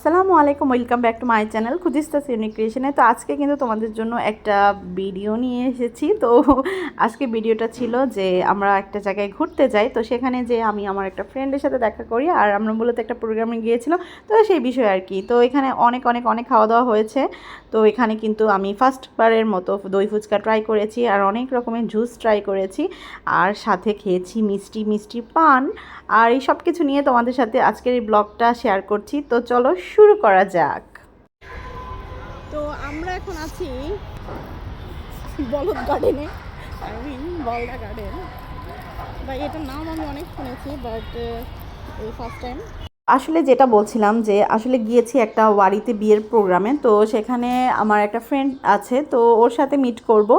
আসসালামু আলাইকুম, welcome back to my channel খুদিস্তাস unique ক্রিয়েশনে। তো আজকে কিন্তু তোমাদের জন্য একটা ভিডিও নিয়ে এসেছি। তো আজকে ভিডিওটা ছিল যে আমরা একটা জায়গায় ঘুরতে যাই। তো সেখানে যে আমি আমার একটা ফ্রেন্ডের সাথে দেখা করি আর আমরা মূলত একটা প্রোগ্রামে গিয়েছিলাম। তো সেই বিষয়ে আর কি। তো এখানে অনেক অনেক অনেক খাওয়া দাওয়া হয়েছে। তো এখানে কিন্তু আমি ফার্স্টবারের মতো দই ফুচকা ট্রাই করেছি আর অনেক রকমের জুস ট্রাই করেছি। আর সাথে খেয়েছি মিষ্টি মিষ্টি পান। আর এই সব কিছু নিয়ে তোমাদের সাথে আজকের এই ব্লগটা শেয়ার করছি। তো চলো শুরু করা যাক। তো আমরা এখন আছি বলদ গার্ডেনে আই মিন বলদা গার্ডেন বা এটার নাম আমি অনেক শুনেছি বাট এই ফার্স্ট টাইম আসলে যেটা বলছিলাম যে আসলে গিয়েছি একটা ওয়ারিতে বিয়ের প্রোগ্রামে, তো সেখানে আমার একটা ফ্রেন্ড আছে, তো ওর সাথে মিট করব।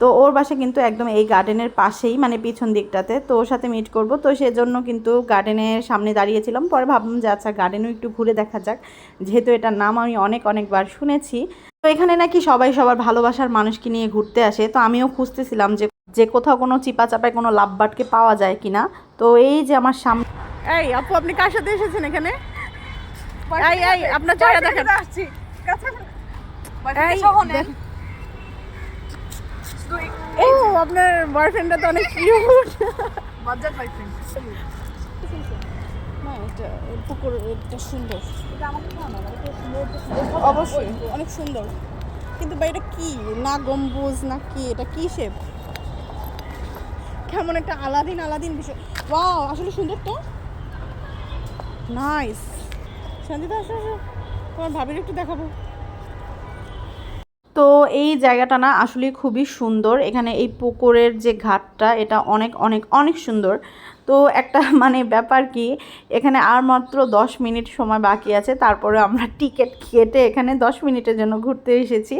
তো ওর বাসা কিন্তু একদম এই গার্ডেনের পাশেই মানে পিছন দিকটাতে, তো ওর সাথে মিট করব। তো সেজন্য কিন্তু গার্ডেনের সামনে দাঁড়িয়েছিলাম। পরে ভাবলাম যে আচ্ছা গার্ডেনও একটু ঘুরে দেখা যাক। যেহেতু এটার নাম আমি অনেক অনেকবার শুনেছি। তো এখানে নাকি সবাই সবার ভালোবাসার মানুষকে নিয়ে ঘুরতে আসে। তো আমিও খুঁজতেছিলাম যে যে কোথাও কোনো চিপা চাপায় কোনো লাভবাটকে পাওয়া যায় কিনা। তো এই যে আমার সামনে এই আপু আপনি কার সাথে এসেছেন এখানে? এই এই আপনার চেহারা দেখেন। আসছি। এই, ও আপনার বয়ফ্রেন্ডটা তো অনেক কিউট পুকুর সুন্দর। এটা অবশ্যই। অনেক সুন্দর। কিন্তু ভাই এটা কি? না গম্বুজ না কি? এটা কি শেপ কেমন একটা আলাদিন আলাদিন বিষয়। ওয়াও আসলে সুন্দর তো। নাইস আসো আসো। তোমার ভাবির একটু দেখাবো। তো এই জায়গাটা না আসলে খুবই সুন্দর। এখানে এই পুকুরের যে ঘাটটা, এটা অনেক অনেক অনেক সুন্দর। তো একটা মানে ব্যাপার কি, এখানে আর মাত্র দশ মিনিট সময় বাকি আছে তারপরে আমরা টিকিট কেটে এখানে দশ মিনিটের জন্য ঘুরতে এসেছি।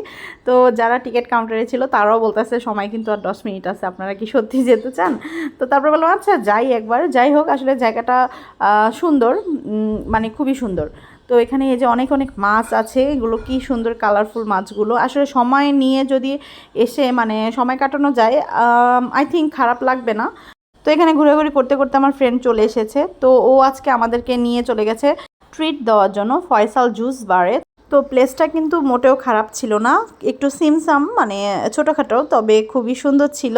তো যারা টিকিট কাউন্টারে ছিল তারাও বলতেছে, সময় কিন্তু আর দশ মিনিট আছে, আপনারা কি সত্যি যেতে চান? তো তারপরে বললাম আচ্ছা যাই একবার, যাই হোক, আসলে জায়গাটা সুন্দর মানে খুবই সুন্দর। তো এখানে এই যে অনেক অনেক মাছ আছে, এগুলো কি সুন্দর কালারফুল মাছগুলো। আসলে সময় নিয়ে যদি এসে মানে সময় কাটানো যায় আই থিঙ্ক খারাপ লাগবে না। তো এখানে ঘোরাঘুরি করতে করতে আমার ফ্রেন্ড চলে এসেছে। তো ও আজকে আমাদেরকে নিয়ে চলে গেছে ট্রিট দেওয়ার জন্য ফয়সাল জুস বারে তো প্লেসটা কিন্তু মোটেও খারাপ ছিল না, একটু সিমসাম মানে ছোটোখাটো, তবে খুবই সুন্দর ছিল।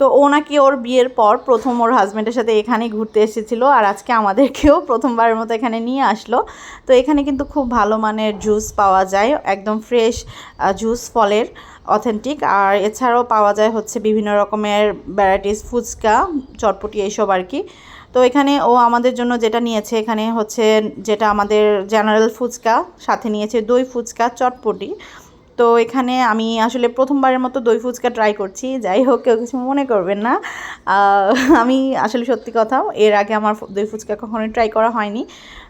তো ও নাকি ওর বিয়ের পর প্রথম ওর হাজব্যান্ডের সাথে এখানে ঘুরতে এসেছিল আর আজকে আমাদেরকেও প্রথমবারের মতো এখানে নিয়ে আসলো। তো এখানে কিন্তু খুব ভালো মানের জুস পাওয়া যায়, একদম ফ্রেশ জুস ফলের অথেন্টিক আর এছাড়াও পাওয়া যায় হচ্ছে বিভিন্ন রকমের ভ্যারাইটিস ফুচকা, চটপটি এইসব আর কি। তো এখানে ও আমাদের জন্য যেটা নিয়েছে, এখানে হচ্ছে যেটা আমাদের জেনারেল ফুচকা, সাথে নিয়েছে দই ফুচকা, চটপটি। তো এখানে আমি আসলে প্রথমবারের মতো দই ফুচকা ট্রাই করছি, যাই হোক, কেউ কিছু মনে করবেন না। আমি আসলে সত্যি কথা, এর আগে আমার দই ফুচকা কখনোই ট্রাই করা হয়নি।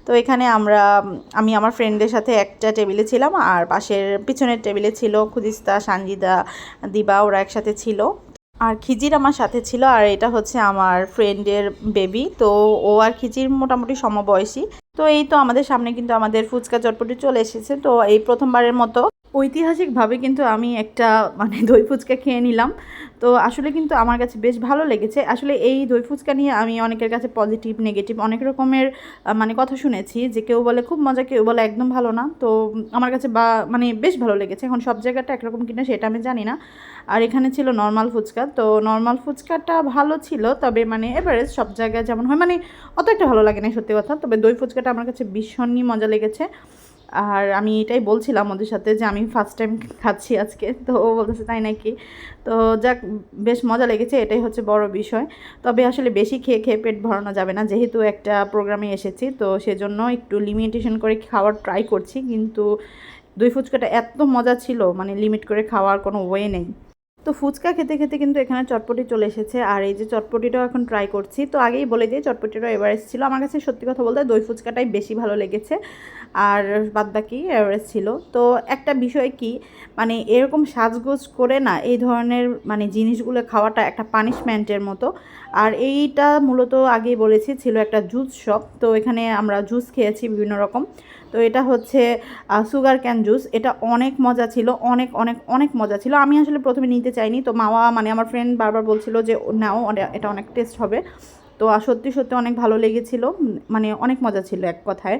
তো এখানে আমরা, আমি আমার ফ্রেন্ডদের সাথে একটা টেবিলে ছিলাম, আর পাশের পিছনের টেবিলে ছিল খুদিস্তা সানজিদা, দিবা, ওরা একসাথে ছিল। আর খিজির আমার সাথে ছিল, আর এটা হচ্ছে আমার ফ্রেন্ডের বেবি তো ও আর খিজির মোটামুটি সমবয়সী। তো এই তো আমাদের সামনে কিন্তু আমাদের ফুচকা চটপটি চলে এসেছে, তো এই প্রথমবারের মতো ঐতিহাসিকভাবে কিন্তু আমি একটা মানে দই ফুচকা খেয়ে নিলাম। তো আসলে কিন্তু আমার কাছে বেশ ভালো লেগেছে। আসলে এই দই ফুচকা নিয়ে আমি অনেকের কাছে পজিটিভ নেগেটিভ অনেক রকমের মানে কথা শুনেছি যে কেউ বলে খুব মজা, কেউ বলে একদম ভালো না। তো আমার কাছে বা মানে বেশ ভালো লেগেছে। এখন সব জায়গাটা একরকম কিনা সেটা আমি জানি না। আর এখানে ছিল নর্মাল ফুচকা। তো নর্মাল ফুচকাটা ভালো ছিল, তবে মানে এভারেজ সব জায়গায় যেমন হয় মানে অত একটা ভালো লাগে না সত্যি কথা। তবে দই ফুচকাটা আমার কাছে ভীষণই মজা লেগেছে। আর আমি এটাই বলছিলাম ওদের সাথে যে আমি ফার্স্ট টাইম খাচ্ছি আজকে, তো ও বলতেছে তাই নাকি? তো যাক, বেশ মজা লেগেছে, এটাই হচ্ছে বড় বিষয়। তবে আসলে বেশি খেয়ে খেয়ে পেট ভরানো যাবে না, যেহেতু একটা প্রোগ্রামে এসেছি, তো সেজন্য একটু লিমিটেশন করে খাওয়ার ট্রাই করছি, কিন্তু দই ফুচকাটা এত মজা ছিল মানে লিমিট করে খাওয়ার কোনো ওয়ে নেই। তো ফুচকা খেতে খেতে কিন্তু এখানে চটপটি চলে এসেছে। আর এই যে চটপটিটাও এখন ট্রাই করছি। তো আগেই বলে দিয়ে চটপটিটাও এভারেস্ট ছিল আমার কাছে সত্যি কথা বলতে দই ফুচকাটাই বেশি ভালো লেগেছে। আর বাদবাকি বাকি এভারেজ ছিল তো একটা বিষয় কি মানে এরকম সাজগোজ করে না, এই ধরনের মানে জিনিসগুলো খাওয়াটা একটা পানিশমেন্টের মতো। আর এইটা মূলত আগেই বলেছি, ছিল একটা জুস শপ তো এখানে আমরা জুস খেয়েছি বিভিন্ন রকম। তো এটা হচ্ছে সুগার ক্যান জুস এটা অনেক মজা ছিল, অনেক অনেক অনেক মজা ছিল। আমি আসলে প্রথমে নিতে চাইনি। তো মামা মানে আমার ফ্রেন্ড বারবার বলছিল যে নাও এটা অনেক টেস্ট হবে। তো সত্যি সত্যি অনেক ভালো লেগেছিল। মানে অনেক মজা ছিল এক কথায়।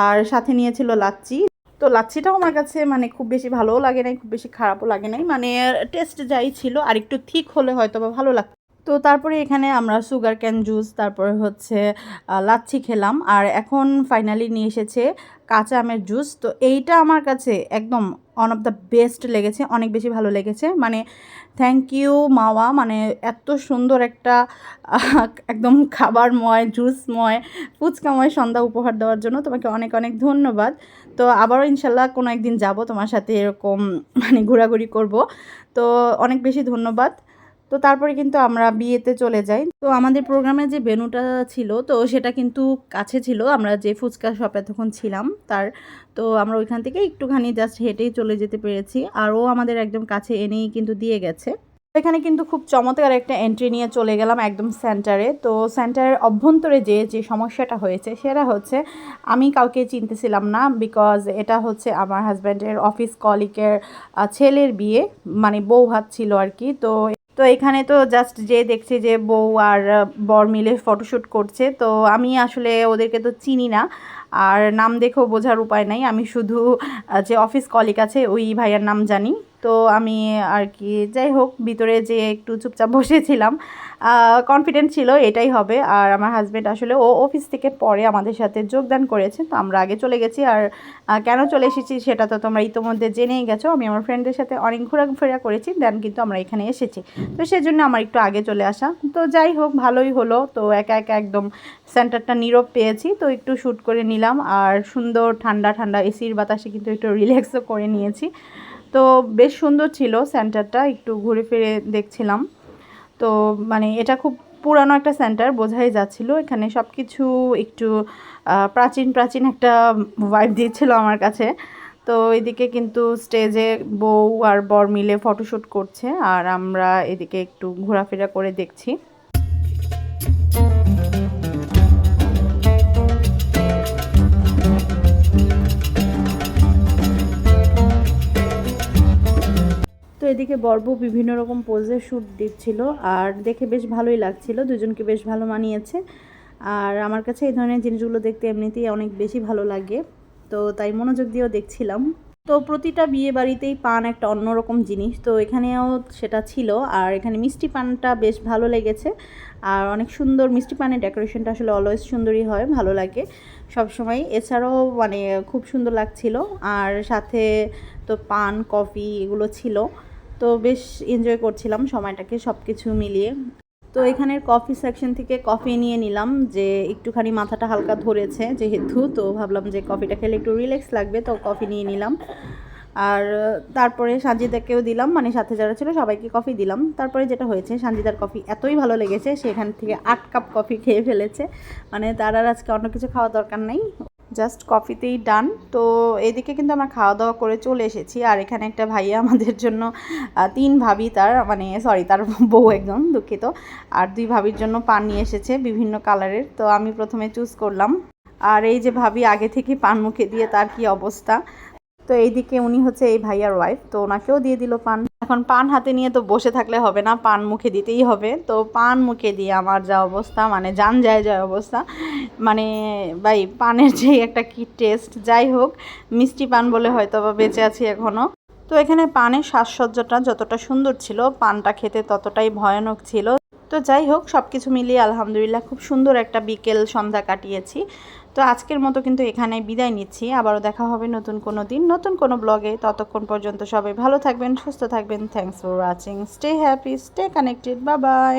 আর সাথে নিয়েছিল লাচ্চি তো লাচ্ছিটাও আমার কাছে মানে খুব বেশি ভালোও লাগে নাই, খুব বেশি খারাপও লাগে নাই। মানে টেস্ট যাই ছিল, আর একটু ঠিক হলে হয়তো বা ভালো লাগতো। তো তারপরে এখানে আমরা সুগার ক্যান জুস তারপরে হচ্ছে লাচ্ছি খেলাম। আর এখন ফাইনালি নিয়ে এসেছে কাঁচা আমের জুস তো এইটা আমার কাছে একদম ওয়ান অফ দ্য বেস্ট লেগেছে, অনেক বেশি ভালো লেগেছে। মানে থ্যাংক ইউ মাওয়া। মানে এত সুন্দর একটা একদম খাবারময় জুসময় ফুচকাময় সন্ধ্যা উপহার দেওয়ার জন্য তোমাকে অনেক অনেক ধন্যবাদ। তো আবারও ইনশাল্লাহ কোনো একদিন যাব তোমার সাথে এরকম মানে ঘোরাঘুরি করব। তো অনেক বেশি ধন্যবাদ। তো তারপরে কিন্তু আমরা বিয়েতে চলে যাই। তো আমাদের প্রোগ্রামে যে ভেনুটা ছিল, তো সেটা কিন্তু কাছে ছিল। আমরা যে ফুচকা শপে তখন ছিলাম তার, তো আমরা ওইখান থেকে একটুখানি জাস্ট হেঁটেই চলে যেতে পেরেছি। আর ও আমাদের একদম কাছে এনেই কিন্তু দিয়ে গেছে। এখানে কিন্তু খুব চমৎকার একটা এন্ট্রি নিয়ে চলে গেলাম একদম সেন্টারে তো সেন্টারের অভ্যন্তরে যে যে সমস্যাটা হয়েছে, সেটা হচ্ছে আমি কাউকে চিনতেছিলাম না বিকজ এটা হচ্ছে আমার হাজব্যান্ডের অফিস কলিকের ছেলের বিয়ে মানে বউ হাত ছিল আর কি। তো তো এখানে তো জাস্ট যে দেখছি যে বউ আর বর মিলে ফটোশ্যুট করছে, তো আমি আসলে ওদেরকে তো চিনি না। আর নাম দেখেও বোঝার উপায় নাই, আমি শুধু যে অফিস কলিক আছে, ওই ভাইয়ার নাম জানি। তো আমি আর কি যাই হোক, ভিতরে যে একটু চুপচাপ বসেছিলাম কনফিডেন্ট ছিল এটাই হবে। আর আমার হাজব্যান্ড আসলে, ও অফিস থেকে পরে আমাদের সাথে যোগদান করেছে, তো আমরা আগে চলে গেছি। আর কেন চলে এসেছি সেটা তো তোমরা ইতোমধ্যে জেনেই গেছো। আমি আমার ফ্রেন্ডদের সাথে অনেক ঘোরাফেরা করেছি দেন কিন্তু আমরা এখানে এসেছি। তো সেজন্য আমার একটু আগে চলে আসা। তো যাই হোক, ভালোই হলো। তো একা একা একদম সেন্টারটা নীরব পেয়েছি। তো একটু শ্যুট করে নিলাম। আর সুন্দর ঠান্ডা ঠান্ডা এসির বাতাসে কিন্তু একটু রিল্যাক্সও করে নিয়েছি। তো বেশ সুন্দর ছিল সেন্টারটা, একটু ঘুরে ফিরে দেখছিলাম। তো মানে এটা খুব পুরানো একটা সেন্টার, বোঝাই যাচ্ছিল। এখানে সব কিছু একটু প্রাচীন প্রাচীন একটা ভাইব দিচ্ছিল আমার কাছে। তো এদিকে কিন্তু স্টেজে বউ আর বর মিলে ফটোশ্যুট করছে, আর আমরা এদিকে একটু ঘোরাফেরা করে দেখছি। এদিকে বর্ব বিভিন্ন রকম পোজে শ্যুট দিচ্ছিল আর দেখে বেশ ভালোই লাগছিল। দুজনকে বেশ ভালো মানিয়েছে। আর আমার কাছে এই ধরনের জিনিসগুলো দেখতে এমনিতেই অনেক বেশি ভালো লাগে। তো তাই মনোযোগ দিয়েও দেখছিলাম। তো প্রতিটা বিয়ে বাড়িতেই পান একটা অন্যরকম জিনিস। তো এখানেও সেটা ছিল। আর এখানে মিষ্টি পানটা বেশ ভালো লেগেছে। আর অনেক সুন্দর মিষ্টি পানের ডেকোরেশনটা আসলে অলওয়েজ সুন্দরই হয়, ভালো লাগে। সব সময় এছাড়াও মানে খুব সুন্দর লাগছিল। আর সাথে তো পান, কফি এগুলো ছিল। তো বেশ এনজয় করছিলাম সময়টাকে সব কিছু মিলিয়ে। তো এখানের কফি সেকশন থেকে কফি নিয়ে নিলাম যে একটুখানি মাথাটা হালকা ধরেছে যেহেতু, তো ভাবলাম যে কফিটা খেলে একটু রিল্যাক্স লাগবে, তো কফি নিয়ে নিলাম। আর তারপরে সানজিদাকেও দিলাম মানে সাথে যারা ছিল সবাইকে কফি দিলাম। তারপরে যেটা হয়েছে, সানজিদার কফি এতই ভালো লেগেছে, সেখান থেকে আট কাপ কফি খেয়ে ফেলেছে। মানে তার আর আজকে অন্য কিছু খাওয়া দরকার নেই। জাস্ট কফিতেই ডান। তো এদিকে কিন্তু আমরা খাওয়া দাওয়া করে চলে এসেছি। আর এখানে একটা ভাইয়া আমাদের জন্য তিন ভাবি তার মানে সরি, তার বউ একদম দুঃখিত। আর দুই ভাবির জন্য পান নিয়ে এসেছে বিভিন্ন কালারের। তো আমি প্রথমে চুজ করলাম। আর এই যে ভাবি আগে থেকে পান মুখে দিয়ে তার কি অবস্থা? তো এইদিকে উনি হচ্ছে এই ভাইয়ার ওয়াইফ তো ওনাকেও দিয়ে দিল পান। এখন পান হাতে নিয়ে তো বসে থাকলে হবে না, পান মুখে দিতেই হবে। তো পান মুখে দিয়ে আমার যা অবস্থা মানে যান যায় যা অবস্থা মানে ভাই পানের যে একটা কি টেস্ট যাই হোক, মিষ্টি পান বলে হয়তো বা বেঁচে আছি এখনও তো এখানে পানের সাজসজ্জাটা যতটা সুন্দর ছিল, পানটা খেতে ততটাই ভয়ানক ছিল। তো যাই হোক সব কিছু মিলিয়ে আলহামদুলিল্লাহ খুব সুন্দর একটা বিকেল সন্ধ্যা কাটিয়েছি। তো আজকের মতো কিন্তু এখানে বিদায় নিচ্ছি। আবারও দেখা হবে নতুন কোনো দিন, নতুন কোনো ব্লগে। ততক্ষণ পর্যন্ত সবাই ভালো থাকবেন, সুস্থ থাকবেন। Thanks for watching stay happy stay connected বা বাই